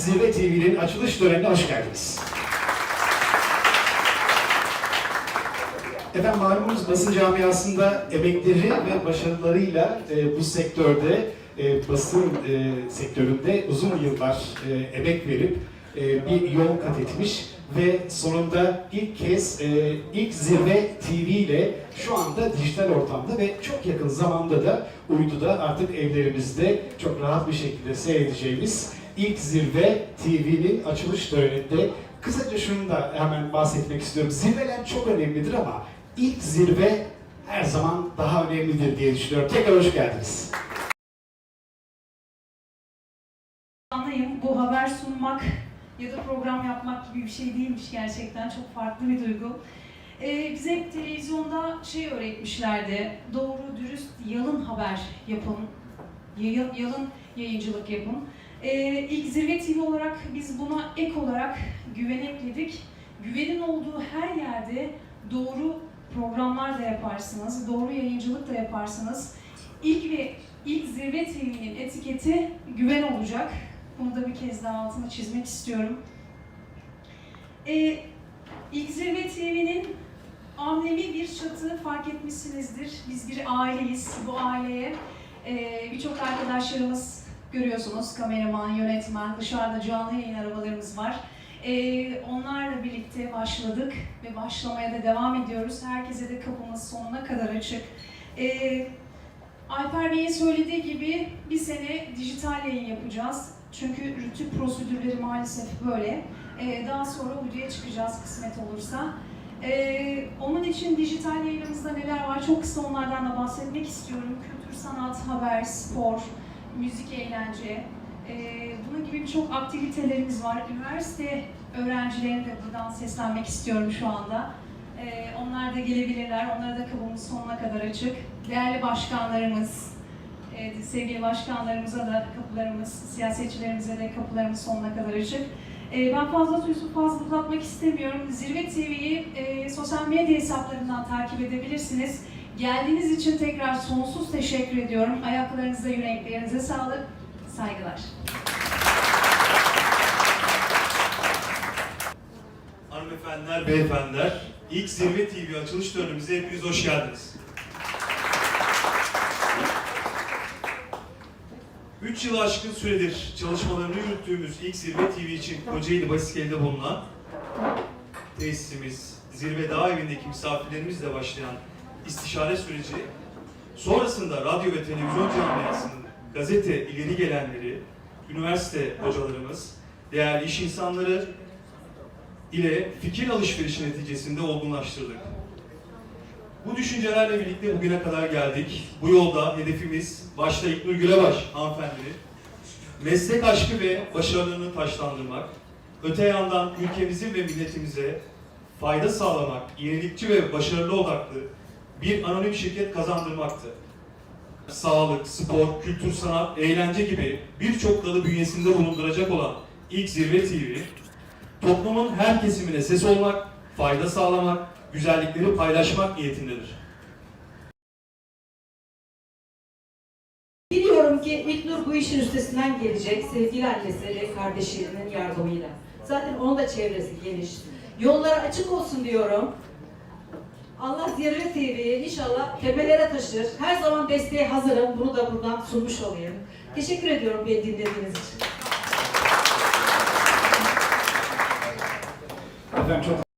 Zirve TV'nin açılış törenine hoş geldiniz. Efendim malumunuz basın camiasında emekleri ve başarılarıyla e, bu sektörde, e, basın e, sektöründe uzun yıllar e, emek verip e, bir yol kat etmiş ve sonunda ilk kez e, ilk zirve TV ile şu anda dijital ortamda ve çok yakın zamanda da uyduda artık evlerimizde çok rahat bir şekilde seyredeceğimiz ilk zirve TV'nin açılış töreninde kısaca şunu da hemen bahsetmek istiyorum. Zirveler çok önemlidir ama ilk zirve her zaman daha önemlidir diye düşünüyorum. Tekrar hoş geldiniz. Anlayayım, bu haber sunmak ya da program yapmak gibi bir şey değilmiş gerçekten. Çok farklı bir duygu. Ee, bize hep televizyonda şey öğretmişlerdi. Doğru, dürüst, yalın haber yapın. Yalın yayıncılık yapın. Ee, ilk Zirve TV olarak biz buna ek olarak güven ekledik. Güvenin olduğu her yerde doğru programlar da yaparsınız, doğru yayıncılık da yaparsınız. İlk ve ilk Zirve TV'nin etiketi güven olacak. Bunu da bir kez daha altını çizmek istiyorum. Ee, İlk Zirve TV'nin amnevi bir çatı fark etmişsinizdir. Biz bir aileyiz. Bu aileye e, birçok arkadaşlarımız görüyorsunuz. Kameraman, yönetmen, dışarıda canlı yayın arabalarımız var. E, onlarla birlikte başladık ve başlamaya da devam ediyoruz. Herkese de kapımız sonuna kadar açık. E, Alper Bey'in söylediği gibi bir sene dijital yayın yapacağız. Çünkü rütü prosedürleri maalesef böyle. Ee, daha sonra uyduya çıkacağız kısmet olursa. Ee, onun için dijital yayınımızda neler var çok kısa onlardan da bahsetmek istiyorum. Kültür, sanat, haber, spor, müzik, eğlence. Ee, bunun gibi birçok aktivitelerimiz var. Üniversite öğrencilerine de buradan seslenmek istiyorum şu anda. Ee, onlar da gelebilirler. Onlara da kapımız sonuna kadar açık. Değerli başkanlarımız, e, sevgili başkanlarımıza da kapılarımız, siyasetçilerimize de kapılarımız sonuna kadar açık. E, ben fazla sözü fazla uzatmak istemiyorum. Zirve TV'yi e, sosyal medya hesaplarından takip edebilirsiniz. Geldiğiniz için tekrar sonsuz teşekkür ediyorum. Ayaklarınıza, yüreklerinize sağlık. Saygılar. Hanımefendiler, beyefendiler, ilk Zirve TV açılış törenimize hepiniz hoş geldiniz. 3 yıl aşkın süredir çalışmalarını yürüttüğümüz ilk Zirve TV için Kocaeli Basiskele'de bulunan tesisimiz, Zirve Dağ Evi'ndeki misafirlerimizle başlayan istişare süreci, sonrasında radyo ve televizyon camiasının gazete ileri gelenleri, üniversite hocalarımız, değerli iş insanları, ile fikir alışverişi neticesinde olgunlaştırdık. Bu düşüncelerle birlikte bugüne kadar geldik. Bu yolda hedefimiz başta İlknur Gülebaş hanımefendi, meslek aşkı ve başarılarını taşlandırmak, öte yandan ülkemizin ve milletimize fayda sağlamak, yenilikçi ve başarılı odaklı bir anonim şirket kazandırmaktı. Sağlık, spor, kültür, sanat, eğlence gibi birçok dalı bünyesinde bulunduracak olan ilk Zirve TV, toplumun her kesimine ses olmak, fayda sağlamak, güzellikleri paylaşmak niyetindedir. Biliyorum ki İlknur bu işin üstesinden gelecek sevgili annesi ve kardeşlerinin yardımıyla. Zaten onun da çevresi geniş. Yolları açık olsun diyorum. Allah Zirve TV'yi inşallah tepelere taşır. Her zaman desteğe hazırım. Bunu da buradan sunmuş olayım. Teşekkür ediyorum beni dinlediğiniz için. Efendim çok